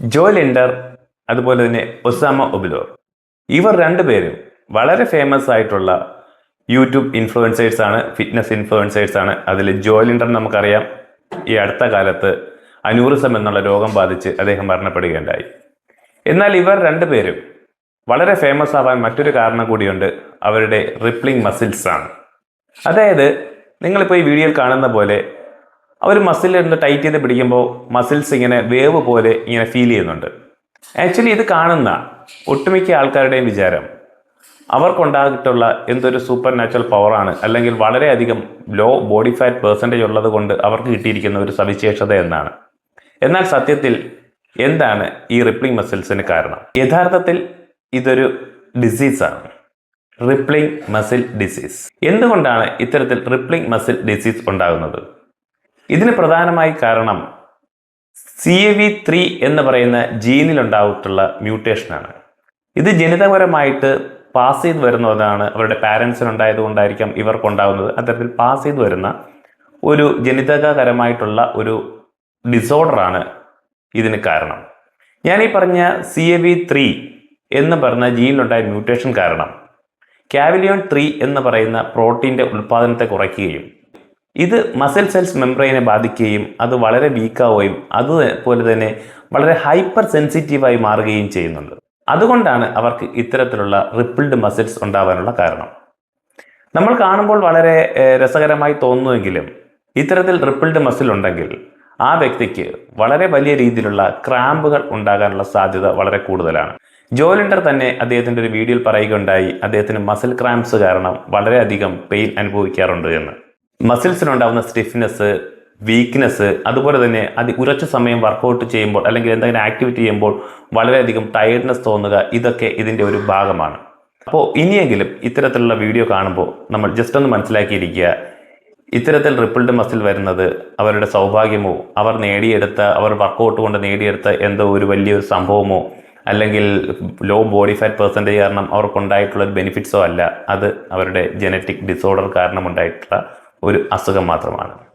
ജോ ലിൻഡർ അതുപോലെ തന്നെ ഒസാമ ഒബിലോർ ഇവർ രണ്ടുപേരും വളരെ ഫേമസ് ആയിട്ടുള്ള യൂട്യൂബ് ഇൻഫ്ലുവൻസേഴ്സ് ആണ് ഫിറ്റ്നസ് ഇൻഫ്ലുവൻസേഴ്സ് ആണ്. അതിൽ ജോ ലിൻഡർ നമുക്കറിയാം ഈ അടുത്ത കാലത്ത് അനൂറിസം എന്നുള്ള രോഗം ബാധിച്ച് അദ്ദേഹം മരണപ്പെടുകയുണ്ടായി. എന്നാൽ ഇവർ രണ്ടുപേരും വളരെ ഫേമസ് ആവാൻ മറ്റൊരു കാരണം കൂടിയുണ്ട് അവരുടെ റിപ്ലിംഗ് മസിൽസ് ആണ്. അതായത് നിങ്ങളിപ്പോൾ ഈ വീഡിയോയിൽ കാണുന്ന പോലെ അവർ മസിൽ ഒന്ന് ടൈറ്റ് ചെയ്ത് പിടിക്കുമ്പോൾ മസിൽസ് ഇങ്ങനെ വേവ് പോലെ ഇങ്ങനെ ഫീൽ ചെയ്യുന്നുണ്ട്. ആക്ച്വലി ഇത് കാണുന്ന ഒട്ടുമിക്ക ആൾക്കാരുടെയും വിചാരം അവർക്കുണ്ടായിട്ടുള്ള എന്തൊരു സൂപ്പർ നാച്ചുറൽ പവറാണ് അല്ലെങ്കിൽ വളരെയധികം ലോ ബോഡി ഫാറ്റ് പെർസെന്റേജ് ഉള്ളത് കൊണ്ട് അവർക്ക് കിട്ടിയിരിക്കുന്ന ഒരു സവിശേഷത എന്നാണ്. എന്നാൽ സത്യത്തിൽ എന്താണ് ഈ റിപ്ലിംഗ് മസിൽസിന് കാരണം? യഥാർത്ഥത്തിൽ ഇതൊരു ഡിസീസാണ് റിപ്ലിംഗ് മസിൽ ഡിസീസ് എന്തുകൊണ്ടാണ് ഇത്തരത്തിൽ റിപ്ലിംഗ് മസിൽ ഡിസീസ് ഉണ്ടാകുന്നത്? ഇതിന് പ്രധാനമായി കാരണം സി എ വി ത്രീ എന്ന് പറയുന്ന ജീനിൽ ഉണ്ടായിട്ടുള്ള മ്യൂട്ടേഷനാണ് ഇത് ജനിതപരമായിട്ട് പാസ് ചെയ്ത് വരുന്നതാണ് അവരുടെ പാരൻസിനുണ്ടായത് കൊണ്ടായിരിക്കാം ഇവർക്കുണ്ടാകുന്നത് അത്തരത്തിൽ പാസ് ചെയ്ത് വരുന്ന ഒരു ജനിതകകരമായിട്ടുള്ള ഒരു ഡിസോർഡറാണ് ഇതിന് കാരണം. ഞാൻ ഈ പറഞ്ഞ സി എ വി ത്രീ എന്ന് പറഞ്ഞ ജീനിലുണ്ടായ മ്യൂട്ടേഷൻ കാരണം കാവിലിയോൺ ത്രീ എന്ന് പറയുന്ന പ്രോട്ടീന്റെ ഉൽപ്പാദനത്തെ കുറയ്ക്കുകയും ഇത് മസിൽ സെൽസ് മെംബ്രെയിനെ ബാധിക്കുകയും അത് വളരെ വീക്കാവുകയും അതുപോലെ തന്നെ വളരെ ഹൈപ്പർ സെൻസിറ്റീവായി മാറുകയും ചെയ്യുന്നുണ്ട്. അതുകൊണ്ടാണ് അവർക്ക് ഇത്തരത്തിലുള്ള റിപ്പിൾഡ് മസിൽസ് ഉണ്ടാവാനുള്ള കാരണം. നമ്മൾ കാണുമ്പോൾ വളരെ രസകരമായി തോന്നുമെങ്കിലും ഇത്തരത്തിൽ റിപ്പിൾഡ് മസിൽ ഉണ്ടെങ്കിൽ ആ വ്യക്തിക്ക് വളരെ വലിയ രീതിയിലുള്ള ക്രാമ്പുകൾ ഉണ്ടാകാനുള്ള സാധ്യത വളരെ കൂടുതലാണ്. ജോലിൻഡർ തന്നെ അദ്ദേഹത്തിന്റെ ഒരു വീഡിയോയിൽ പറയുകയുണ്ടായി അദ്ദേഹത്തിന് മസിൽ ക്രാംസ് കാരണം വളരെയധികം പെയിൻ അനുഭവിക്കാറുണ്ട് എന്ന്. മസിൽസിനുണ്ടാകുന്ന സ്റ്റിഫ്നെസ് വീക്ക്നെസ് അതുപോലെ തന്നെ അത് കുറച്ച് സമയം വർക്കൗട്ട് ചെയ്യുമ്പോൾ അല്ലെങ്കിൽ എന്തെങ്കിലും ആക്ടിവിറ്റി ചെയ്യുമ്പോൾ വളരെയധികം ടയർഡ്നെസ് തോന്നുക ഇതൊക്കെ ഇതിന്റെ ഒരു ഭാഗമാണ്. അപ്പോൾ ഇനിയെങ്കിലും ഇത്തരത്തിലുള്ള വീഡിയോ കാണുമ്പോൾ നമ്മൾ ജസ്റ്റ് ഒന്ന് മനസ്സിലാക്കിയിരിക്കുക ഇത്തരത്തിൽ റിപ്പിൾഡ് മസിൽ വരുന്നത് അവരുടെ സൗഭാഗ്യമോ അവർ നേടിയെടുത്ത അവർ വർക്കൗട്ട് കൊണ്ട് നേടിയെടുത്ത എന്തോ ഒരു വലിയൊരു സംഭവമോ അല്ലെങ്കിൽ ലോ ബോഡി ഫാറ്റ് പെർസെന്റേജ് കാരണം അവർക്കുണ്ടായിട്ടുള്ള ബെനിഫിറ്റ്സോ അല്ല അത് അവരുടെ ജനറ്റിക് ഡിസോർഡർ കാരണം ഉണ്ടായിട്ടുള്ള ഒരു അസുഖം മാത്രമാണ്.